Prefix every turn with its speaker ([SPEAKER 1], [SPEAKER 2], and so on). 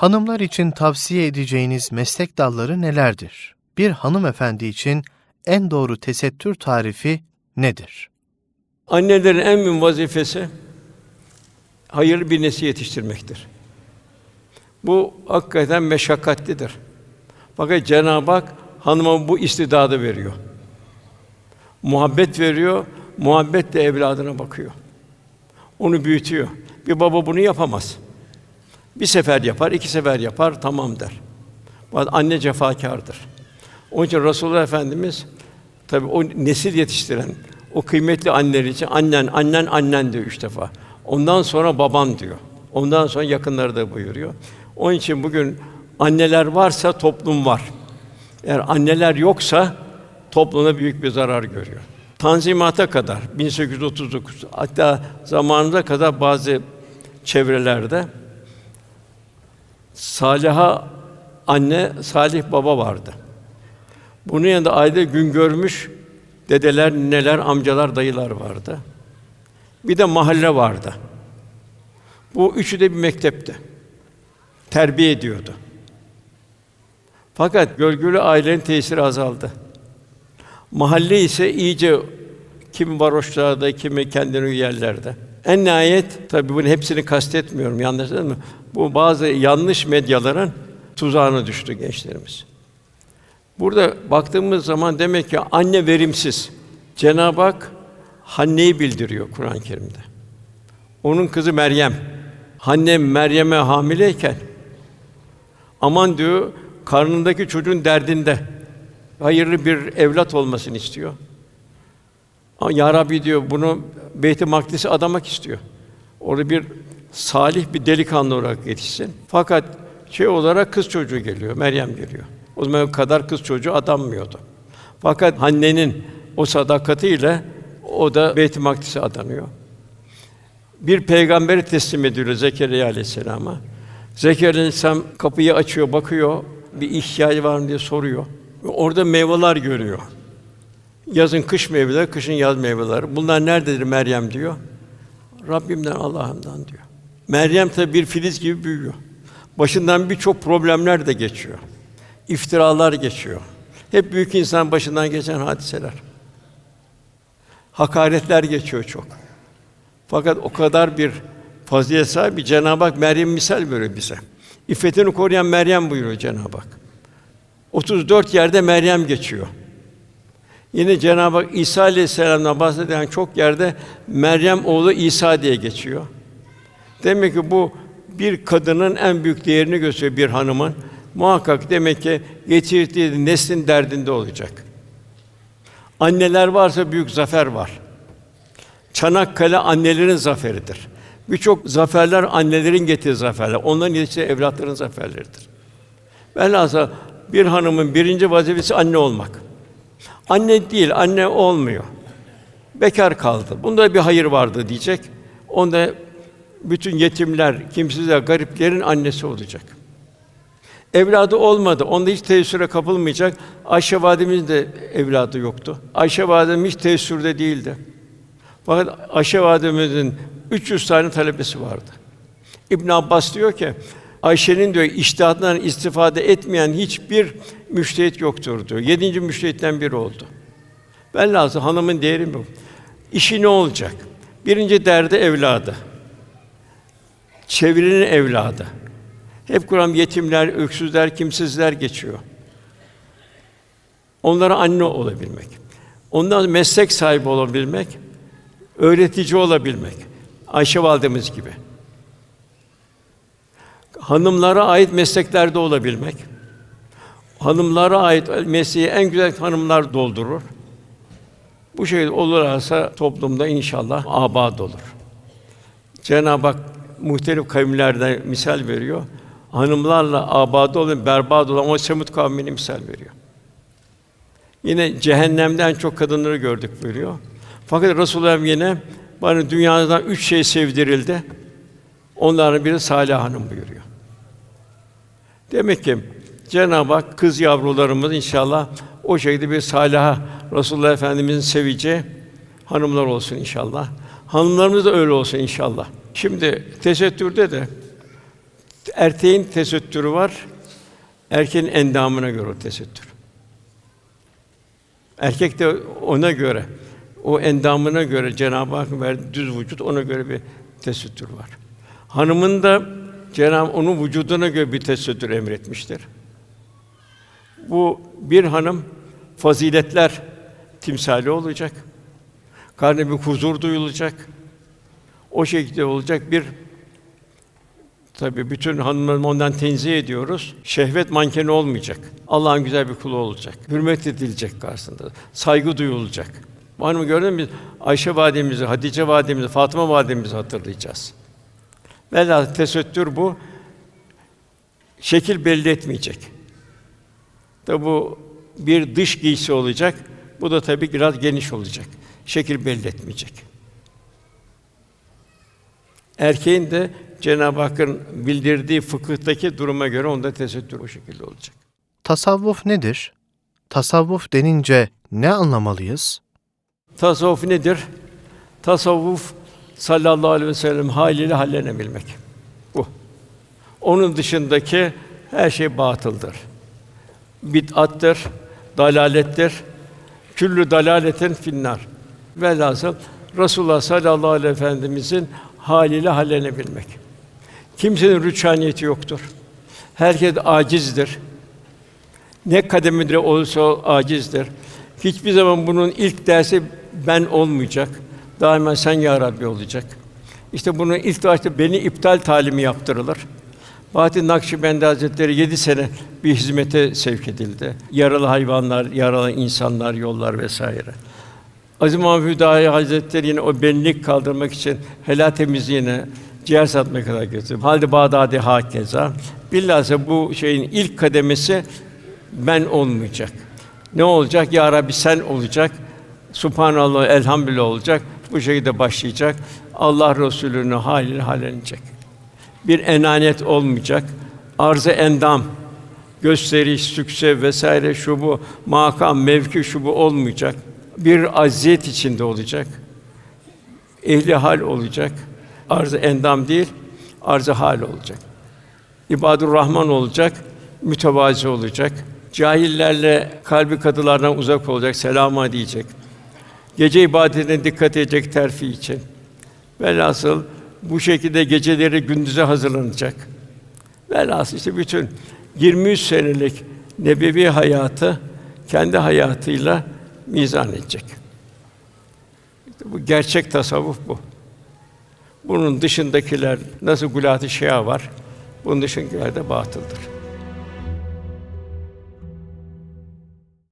[SPEAKER 1] Hanımlar için tavsiye edeceğiniz meslek dalları nelerdir? Bir hanımefendi için en doğru tesettür tarifi nedir?
[SPEAKER 2] Annelerin en mühim vazifesi hayırlı bir nesil yetiştirmektir. Bu hakikaten meşakkatlidir. Fakat Cenab-ı Hak hanıma bu istidadı veriyor. Muhabbet veriyor, muhabbetle evladına bakıyor. Onu büyütüyor. Bir baba bunu yapamaz. Bir sefer yapar, iki sefer yapar, tamam der. Anne cefakârdır. Onun için Resulullah Efendimiz tabi o nesil yetiştiren o kıymetli anneler için annen, annen, annen diyor üç defa. Ondan sonra baban diyor. Ondan sonra yakınları da buyuruyor. Onun için bugün anneler varsa toplum var. Eğer anneler yoksa toplumda büyük bir zarar görüyor. Tanzimata kadar 1839 hatta zamanında kadar bazı çevrelerde Saliha anne, Salih baba vardı. Bunun yanında ayda gün görmüş dedeler, neler, amcalar, dayılar vardı. Bir de mahalle vardı. Bu üçü de bir mektepte. Terbiye ediyordu. Fakat gölgülü ailenin tesiri azaldı. Mahalle ise iyice kim varoşlarda, kimi kendini yerlerde. En nihayet tabii bunun hepsini kastetmiyorum yanlış değil mi? Bu bazı yanlış medyaların tuzağına düştü gençlerimiz. Burada baktığımız zaman demek ki anne verimsiz. Cenab-ı Hak Hanne'yi bildiriyor Kur'an-ı Kerim'de. Onun kızı Meryem. Hanne Meryem'e hamileyken aman diyor karnındaki çocuğun derdinde hayırlı bir evlat olmasını istiyor. Ama ya Rabbi diyor bunu Beyt-i Makdis'e adamak istiyor. Orada bir salih bir delikanlı olarak yetişsin. Fakat şey olarak kız çocuğu geliyor, Meryem geliyor. O zaman kadar kız çocuğu adanmıyordu. Fakat Hanne'nin o sadakatiyle o da Beyt-i Makdis'e adanıyor. Bir peygamberi teslim ediliyor Zekeriya aleyhisselama. Zekeriya aleyhisselam kapıyı açıyor, bakıyor, bir ihtiyacı var mı diye soruyor. Orada meyveler görüyor. Yazın kış meyveleri, kışın yaz meyveleri. Bunlar nerededir Meryem diyor. Rabbimden, Allah'ımdan diyor. Meryem tabi bir filiz gibi büyüyor. Başından birçok problemler de geçiyor. İftiralar geçiyor. Hep büyük insan başından geçen hadiseler. Hakaretler geçiyor çok. Fakat o kadar bir fazilet sahibi Cenab-ı Hak Meryem misal veriyor bize. İffetini koruyan Meryem buyuruyor Cenab-ı Hak. 34 yerde Meryem geçiyor. Yine Cenab-ı Hak İsa aleyhisselam'dan bahseden çok yerde Meryem oğlu İsa diye geçiyor. Demek ki bu bir kadının en büyük değerini gösteriyor bir hanımın. Muhakkak demek ki getirdiği neslin derdinde olacak. Anneler varsa büyük zafer var. Çanakkale annelerin zaferidir. Birçok zaferler annelerin getirdiği zaferler. Onların yetiştiği evlatların zaferleridir. Velhâsıl bir hanımın birinci vazifesi anne olmak. Anne değil, anne olmuyor. Bekar kaldı. Bunda bir hayır vardı diyecek. Onda bütün yetimler, kimsizler, gariplerin annesi olacak. Evladı olmadı. Onda hiç teessüre kapılmayacak. Ayşe validemizin de evladı yoktu. Ayşe validemiz hiç teessürde değildi. Fakat Ayşe validemizin 300 tane talebesi vardı. İbn Abbas diyor ki Ayşe'nin diyor iştihatından istifade etmeyen hiçbir müştehit yoktur diyor. Yedinci müştehitten biri oldu. Ben lazım hanımın değeri bu. İşi ne olacak? Birinci derdi evladı. Çevrenin evladı. Hep Kur'an yetimler, öksüzler, kimsizler geçiyor. Onlara anne olabilmek. Ondan meslek sahibi olabilmek, öğretici olabilmek. Ayşe validemiz gibi. Hanımlara ait mesleklerde olabilmek. Hanımlara ait mesleği en güzel hanımlar doldurur. Bu şey olursa toplumda inşallah abad olur. Cenab-ı Hak muhtelif kavimlerden misal veriyor. Hanımlarla abad olan, berbat olan o Semut kavmini misal veriyor. Yine cehennemden çok kadınları gördük buyuruyor. Fakat Resulullah yine bana dünyadan üç şey sevdirildi. Onların biri Salih Hanım buyuruyor. Demek ki Cenab-ı Hak kız yavrularımız inşallah o şekilde bir Salih'a Resulullah Efendimizin seveceği hanımlar olsun inşallah. Hanımlarımız da öyle olsun inşallah. Şimdi tesettürde de Erkeğin tesettürü var. Erkeğin endamına göre o tesettür. Erkek de ona göre, o endamına göre Cenab-ı Hakk'ın verdiği düz vücut ona göre bir tesettür var. Hanımın da Cenab-ı onun vücuduna göre bir tesettür emretmiştir. Bu bir hanım faziletler timsali olacak. Karnı bir huzur duyulacak. O şekilde olacak bir Tabii bütün hanımlarımı ondan tenzih ediyoruz. Şehvet mankeni olmayacak. Allah'ın güzel bir kulu olacak. Hürmet edilecek karşısında. Saygı duyulacak. Bu hanımı gördün mü? Ayşe validemizi, Hatice validemizi, Fatıma validemizi hatırlayacağız. Velhâsıl tesettür bu. Şekil belli etmeyecek. Tabi bu bir dış giysi olacak. Bu da tabii biraz geniş olacak. Şekil belli etmeyecek. Erkeğin de Cenab-ı Hakk'ın bildirdiği fıkıhtaki duruma göre onda tesettür o şekilde olacak.
[SPEAKER 1] Tasavvuf nedir? Tasavvuf denince ne anlamalıyız?
[SPEAKER 2] Tasavvuf nedir? Tasavvuf sallallahu aleyhi ve sellem haliyle hallenebilmek. Bu. Onun dışındaki her şey batıldır. Bid'attır, dalalettir. Küllü dalaletin finnar. Velhasıl Resulullah sallallahu aleyhi ve efendimizin haliyle hallenebilmek. Kimsenin rüçhaniyeti yoktur. Herkes acizdir. Ne kademede olursa acizdir. Hiçbir zaman bunun ilk dersi ben olmayacak. Daima sen ya Rabbi olacak. İşte bunun ilk başta beni iptal talimi yaptırılır. Bahattin Nakşibendi Hazretleri yedi sene bir hizmete sevk edildi. Yaralı hayvanlar, yaralı insanlar, yollar vesaire. Aziz Mahmud Hüdayi Hazretleri yine o benlik kaldırmak için helal temizliğine ciğer satmaya kadar götürdü. Halid Bağdadi hakeza. Bilhassa bu şeyin ilk kademesi ben olmayacak. Ne olacak? Ya Rabbi sen olacak. Subhanallah, elhamdülillah olacak. Bu şekilde başlayacak. Allah Resulü'nün haliyle hallenecek. Bir enaniyet olmayacak. Arz-ı endam, gösteriş, sükse vesaire şu bu makam, mevki şu bu olmayacak. Bir aziyet içinde olacak. Ehli hal olacak. Arz-ı endam değil, arz-ı hal olacak. İbadur Rahman olacak, mütevazi olacak. Cahillerle kalbi kadılardan uzak olacak, selama diyecek. Gece ibadetine dikkat edecek terfi için. Velhasıl bu şekilde geceleri gündüze hazırlanacak. Velhasıl işte bütün 23 senelik nebevi hayatı kendi hayatıyla mizan edecek. İşte bu gerçek tasavvuf bu. Bunun dışındakiler nasıl gulat-ı şia var, bunun dışındakiler de batıldır.